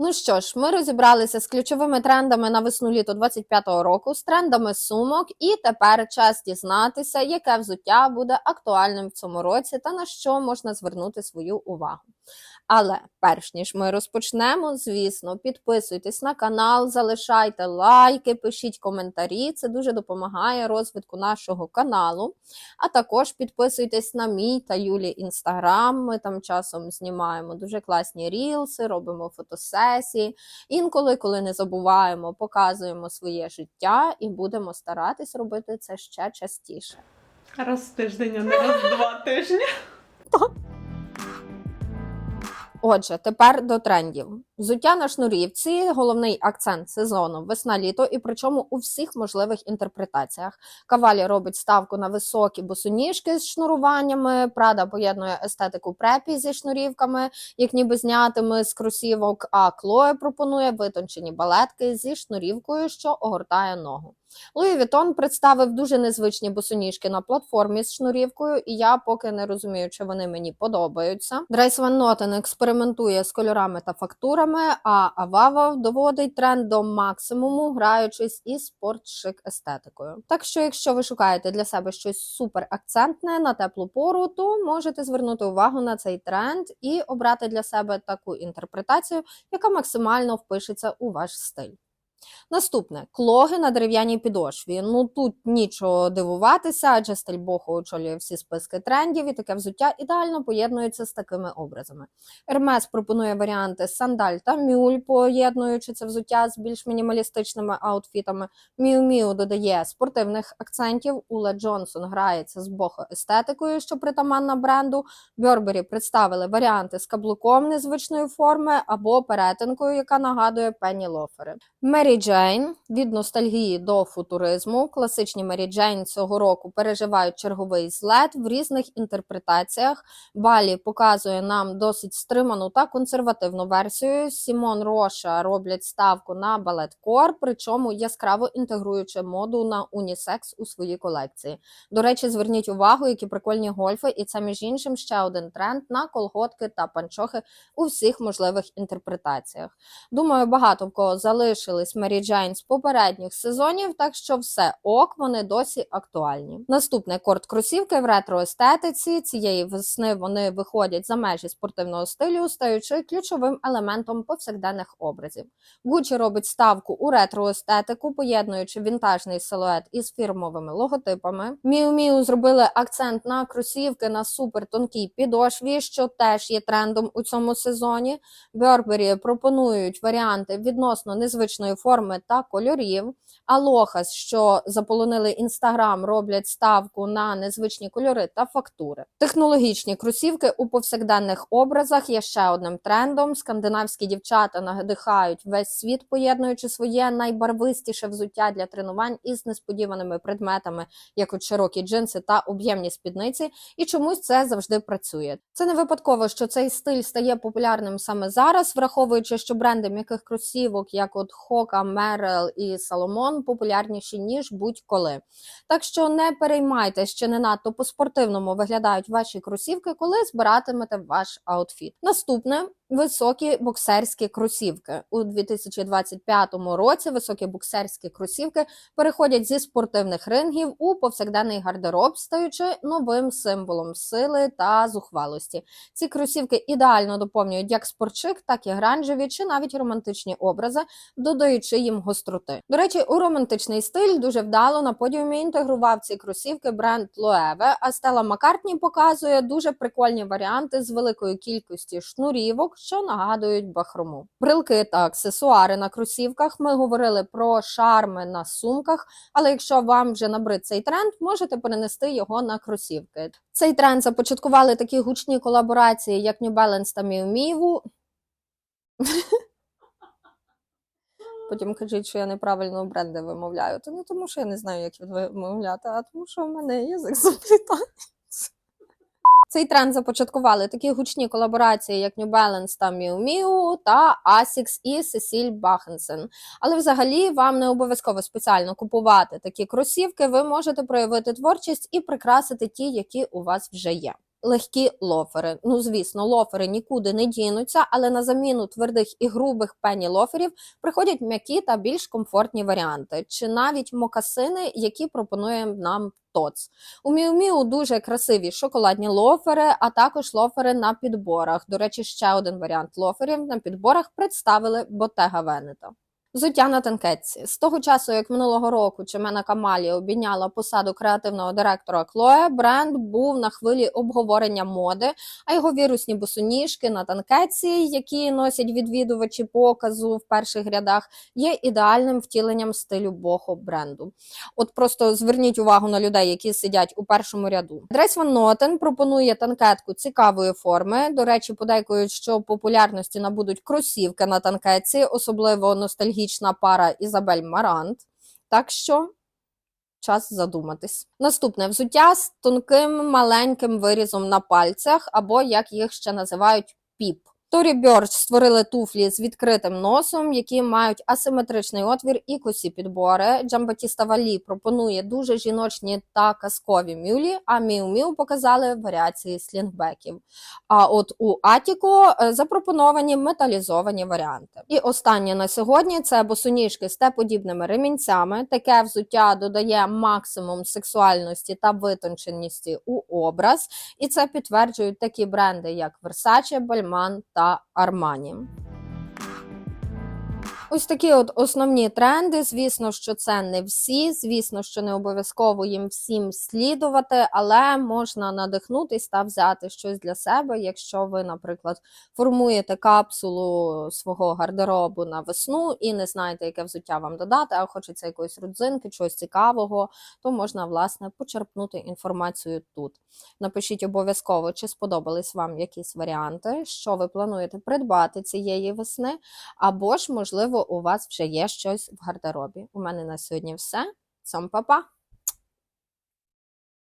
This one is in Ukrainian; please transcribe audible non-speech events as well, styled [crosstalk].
Ну що ж, ми розібралися з ключовими трендами на весну літо 25-го року, з трендами сумок, і тепер час дізнатися, яке взуття буде актуальним в цьому році та на що можна звернути свою увагу. Але перш ніж ми розпочнемо, звісно, підписуйтесь на канал, залишайте лайки, пишіть коментарі. Це дуже допомагає розвитку нашого каналу. А також підписуйтесь на мій та Юлі інстаграм. Ми там часом знімаємо дуже класні рілси, робимо фотосесії. Інколи, коли не забуваємо, показуємо своє життя і будемо старатись робити це ще частіше. Раз тиждень, а не раз два тижні. Отже, тепер до трендів. Взуття на шнурівці головний акцент сезону весна-літо, і причому у всіх можливих інтерпретаціях. Кавалі робить ставку на високі босоніжки з шнуруваннями. Прада поєднує естетику препі зі шнурівками, як ніби знятими з кросівок. А Клоє пропонує витончені балетки зі шнурівкою, що огортає ногу. Луї Вітон представив дуже незвичні босоніжки на платформі з шнурівкою, і я поки не розумію, чи вони мені подобаються. Дрейс Ван Нотен експериментує з кольорами та фактурами, а Авава доводить тренд до максимуму, граючись із спортшик естетикою. Так що, якщо ви шукаєте для себе щось супер акцентне на теплу пору, то можете звернути увагу на цей тренд і обрати для себе таку інтерпретацію, яка максимально впишеться у ваш стиль. Наступне клоги на дерев'яній підошві. Ну тут нічого дивуватися, адже стиль боху очолює всі списки трендів, і таке взуття ідеально поєднується з такими образами. Ермес пропонує варіанти сандаль та мюль, поєднуючи це взуття з більш мінімалістичними аутфітами. Міу Міу додає спортивних акцентів. Ула Джонсон грається з бохо естетикою, що притаманна бренду. Бьорбері представили варіанти з каблуком незвичної форми або перетинкою, яка нагадує пенні лофери. Мері Джейн від ностальгії до футуризму. Класичні Мері Джейн цього року переживають черговий злет в різних інтерпретаціях. Балі показує нам досить стриману та консервативну версію. Сімон Роша роблять ставку на балет-кор, причому яскраво інтегруючи моду на унісекс у свої колекції. До речі, зверніть увагу, які прикольні гольфи, і це між іншим ще один тренд на колготки та панчохи у всіх можливих інтерпретаціях. Думаю, багато в кого залишились Мері Джейн з попередніх сезонів, так що все ок, вони досі актуальні. Наступне корт кросівки в ретро-естетиці. Цієї весни вони виходять за межі спортивного стилю, стаючи ключовим елементом повсякденних образів. Гуччі робить ставку у ретро-естетику, поєднуючи вінтажний силует із фірмовими логотипами. Міу Міу зробили акцент на кросівки на супертонкій підошві, що теж є трендом у цьому сезоні. Бербері пропонують варіанти відносно незвичної форми та кольорів. Алохас, що заполонили інстаграм, роблять ставку на незвичні кольори та фактури. Технологічні кросівки у повсякденних образах є ще одним трендом. Скандинавські дівчата надихають весь світ, поєднуючи своє найбарвистіше взуття для тренувань із несподіваними предметами, як от широкі джинси та об'ємні спідниці. І чомусь це завжди працює. Це не випадково, що цей стиль стає популярним саме зараз, враховуючи, що бренди м'яких кросівок, як от Хока, Мерел і Соломон популярніші ніж будь-коли. Так що не переймайтеся, що не надто по-спортивному виглядають ваші кросівки, коли збиратимете ваш аутфіт. Наступне високі боксерські кросівки у 2025 році. Високі боксерські кросівки переходять зі спортивних рингів у повсякденний гардероб, стаючи новим символом сили та зухвалості. Ці кросівки ідеально доповнюють як спортшик, так і гранжеві чи навіть романтичні образи, додаючи їм гостроти. До речі, у романтичний стиль дуже вдало на подіумі інтегрував ці кросівки бренд Loewe, а Стелла Маккартні показує дуже прикольні варіанти з великою кількістю шнурівок, що нагадують бахрому. Брилки та аксесуари на кросівках. Ми говорили про шарми на сумках, але якщо вам вже набрид цей тренд, можете перенести його на кросівки. Цей тренд започаткували такі гучні колаборації, як New Balance та Miu Miu. [laughs] Потім кажуть, що я неправильно бренди вимовляю. Та не тому, що я не знаю, як їх вимовляти, а тому, що в мене язик заплітається. Цей тренд започаткували такі гучні колаборації, як New Balance та Miu Miu та Asics і Cecil Бахенсен. Але взагалі вам не обов'язково спеціально купувати такі кросівки. Ви можете проявити творчість і прикрасити ті, які у вас вже є. Легкі лофери. Ну, звісно, лофери нікуди не дінуться, але на заміну твердих і грубих пені лоферів приходять м'які та більш комфортні варіанти, чи навіть мокасини, які пропонує нам ТОЦ. У Miu дуже красиві шоколадні лофери, а також лофери на підборах. До речі, ще один варіант лоферів на підборах представили Bottega Veneta. Взуття на танкетці. З того часу, як минулого року Чемена Камалі обійняла посаду креативного директора Клоє, бренд був на хвилі обговорення моди, а його вірусні босоніжки на танкетці, які носять відвідувачі показу в перших рядах, є ідеальним втіленням стилю бохо бренду. От просто зверніть увагу на людей, які сидять у першому ряду. Дрес Ван Нотен пропонує танкетку цікавої форми. До речі, подейкують, що популярності набудуть кросівки на танкетці, особливо ностальгічна пара Ізабель Марант. Так що. Час задуматись. Наступне взуття з тонким маленьким вирізом на пальцях, або як їх ще називають піп. Торі Бьорч створили туфлі з відкритим носом, які мають асиметричний отвір і косі підбори. Джамбатіста Валі пропонує дуже жіночні та казкові мюлі, а Міу Міу показали варіації слінгбеків. А от у Атіко е, запропоновані металізовані варіанти. І останнє на сьогодні це босоніжки з те-подібними ремінцями. Таке взуття додає максимум сексуальності та витонченості у образ, і це підтверджують такі бренди, як Versace, Balmain та Armani. Ось такі от основні тренди. Звісно, що це не всі. Звісно, що не обов'язково їм всім слідувати, але можна надихнутись та взяти щось для себе, якщо ви, наприклад, формуєте капсулу свого гардеробу на весну і не знаєте, яке взуття вам додати, а хочеться якоїсь родзинки, чогось цікавого, то можна власне почерпнути інформацію тут. Напишіть обов'язково, чи сподобались вам якісь варіанти, що ви плануєте придбати цієї весни, або ж, можливо, у вас вже є щось в гардеробі. У мене на сьогодні все. Сам па-па!